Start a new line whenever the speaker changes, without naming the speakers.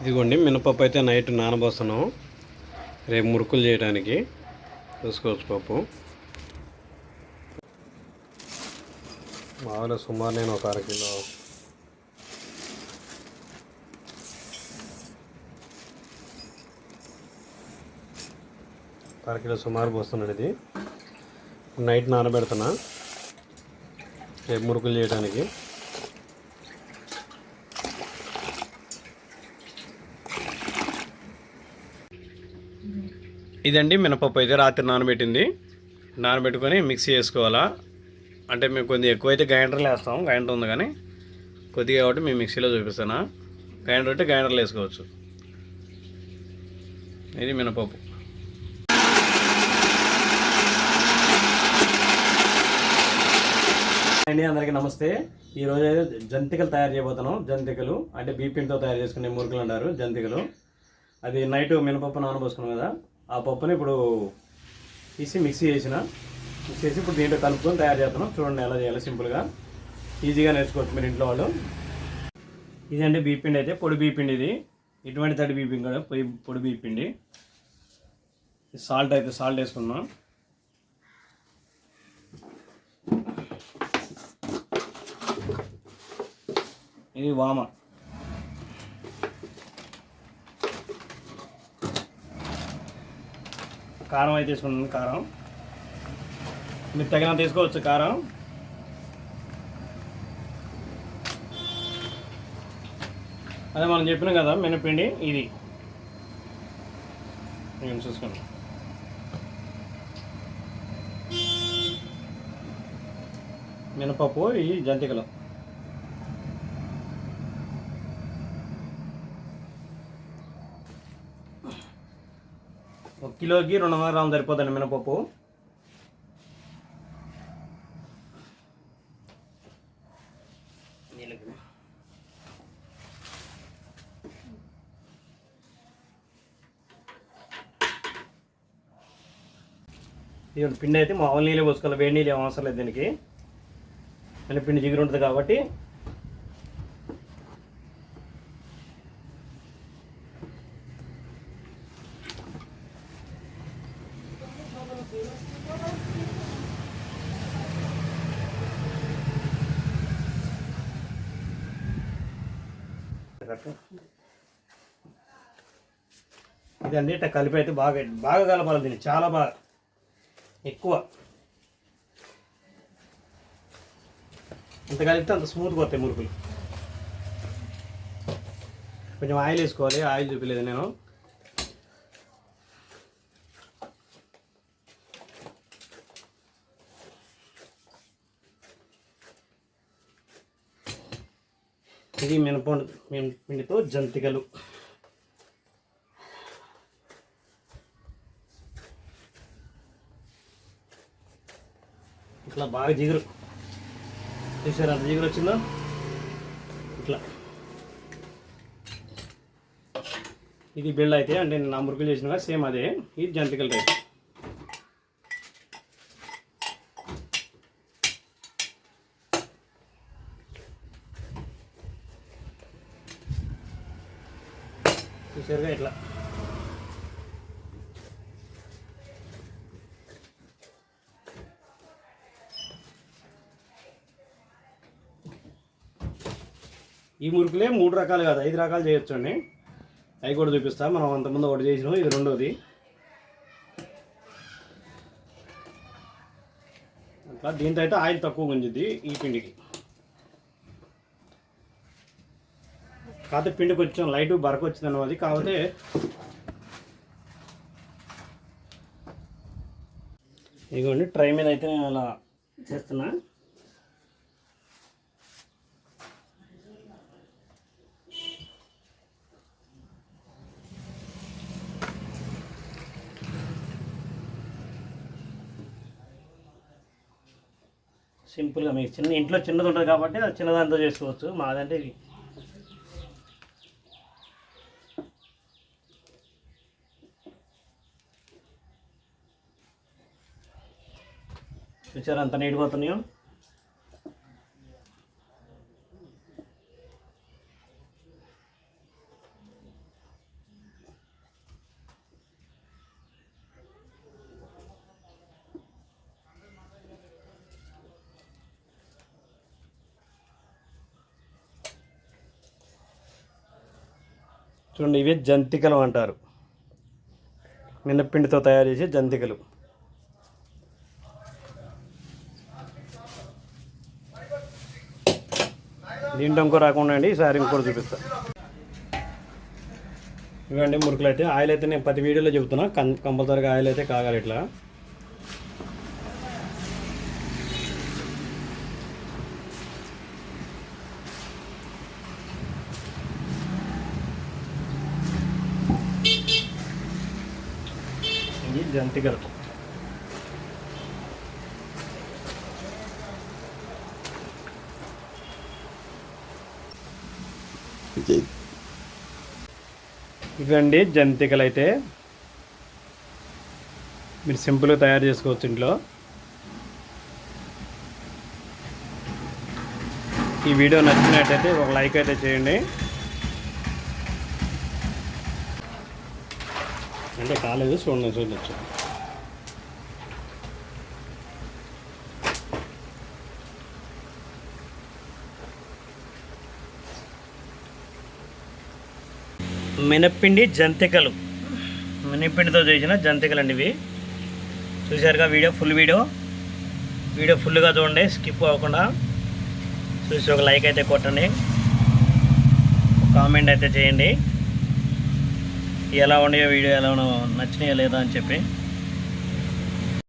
ఇదిగోండి మినపప్పు అయితే నైట్ నానబోస్తున్నాం. రేపు మురుకులు చేయడానికి. చూసుకోవచ్చు పప్పు. మామూలుగా సుమారు నేను ఒక అర కిలో సుమారు పోస్తున్నాడు ఇది. నైట్ నానబెడుతున్నా. రేపు మురుకులు చేయడానికి. ఇదండి మినపప్పు అయితే రాత్రి నానబెట్టింది. నానబెట్టుకొని మిక్సీ చేసుకోవాలా. అంటే మేము కొద్దిగా ఎక్కువైతే గ్రైండర్లో వేస్తాం గ్రైండర్ ఉంది కానీ కొద్దిగా కాబట్టి మేము మిక్సీలో చూపిస్తాను. గ్రైండర్ అంటే గ్రైండర్లో వేసుకోవచ్చు. ఇది మినపప్పు. అండి అందరికీ నమస్తే. ఈరోజు అయితే జంతికలు తయారు చేయబోతున్నాం. జంతికలు అంటే బీపీతో తయారు చేసుకునే మురుకులు అంటారు జంతికలు. అది నైట్ మినపప్పు నానబోసుకున్నాం కదా. ఆ పప్పుని ఇప్పుడు తీసి మిక్సీ చేసిన. మిక్సీ చేసి ఇప్పుడు దీంట్లో కలుపుకొని తయారు చేస్తున్నాం. చూడండి ఎలా చేయాలి సింపుల్గా ఈజీగా నేర్చుకోవచ్చు మీరు ఇంట్లో వాళ్ళు. ఇదండి బీపిండి అయితే పొడి బీపిండి ఇది. ఇటువంటి తడి బీపిండి కూడా పొడి పొడి బీపిండి సాల్ట్ అయితే సాల్ట్ వేసుకున్నాం ఇది వామ. కారం అయితే తీసుకున్నాను కారం. మీరు తగినంత తీసుకోవచ్చు కారం. అదే మనం చెప్పినాం కదా మినపిండి ఇది. నేను చూసుకోండి. మినపప్పు ఈ జంతికలు. ఒక కిలోకి రెండు వందల గ్రాములు సరిపోతుంది మినపప్పు. ఇది పిండి అయితే మామూలు నీళ్ళు పోసుకోవాలి వేడి నీళ్ళు ఏం అవసరం లేదు దీనికి. పిండి జిగురు ఉంటుంది కాబట్టి ఇదండి ఇట్లా కలిపి అయితే బాగా బాగా కలపాలి దీన్ని చాలా బాగా. ఎక్కువ. ఎంత కలిపితే అంత స్మూత్గా వస్తాయి మురుకులు. కొంచెం ఆయిల్ వేసుకోవాలి ఆయిల్ చూపించలేదు నేను. ఇది మినపండు పిండితో జంతికలు. ఇట్లా బాగా జిగురు. చూసారు అంత జిగురు వచ్చిందో? ఇట్లా. ఇది బిల్డ్ అయితే అంటే నేను నా మురుకులు చేసిన సేమ్ అదే. ఇది జంతికల టైప్. చూసారుగా ఇట్లా. ఈ మురుకులే మూడు రకాలు కాదు ఐదు రకాలు చేయొచ్చండి అవి కూడా చూపిస్తా మనం అంతకుముందు ఒకటి చేసినాం ఇది రెండోది. అట్లా దీంతో అయితే ఆయిల్ తక్కువ గుంజిద్ది ఈ పిండికి. కాకపోతే పిండి కొంచెం లైట్ బరక వచ్చింది అన్నది కాకపోతే ఇదిగోండి ట్రై మీద అయితే నేను అలా చేస్తున్నా. సింపుల్గా మీకు చిన్న ఇంట్లో చిన్నది ఉంటుంది కాబట్టి అది చిన్నదాంతో చేసుకోవచ్చు. మాదంటే చూసారు అంత నీట్ అవుతున్నాయో చూడండి ఇవే జంతికలు అంటారు. మినప్పిండితో తయారు చేసే జంతికలు. దీంట్లో ఇంకో రాకుండా అండి ఈసారి ఇంకోటి చూపిస్తా. ఇవ్వండి మురుకులు అయితే ఆయిల్ అయితే నేను ప్రతి వీడియోలో చెబుతున్నా. కం కంపల్సరీగా ఆయిల్ అయితే కాగాలి ఇట్లా. ఇది జంతికలు. ఇవండి జంతికలు అయితే మీరు సింపుల్గా తయారు చేసుకోవచ్చు ఇంట్లో. ఈ వీడియో నచ్చినట్టయితే ఒక లైక్ అయితే చేయండి. అంటే కాలేదు చూడండి చూడొచ్చు. మినప్పిండి జంతికలు. మినప్పిండితో చేసిన జంతికలు అండి ఇవి. చూశారుగా వీడియో ఫుల్ వీడియో. వీడియో ఫుల్గా చూడండి స్కిప్ అవ్వకుండా. చూసి ఒక లైక్ అయితే కొట్టండి. కామెంట్ అయితే చేయండి. ఎలా ఉన్నాయో వీడియో ఎలా ఉన్నాయో నచ్చినాయో లేదా అని చెప్పి.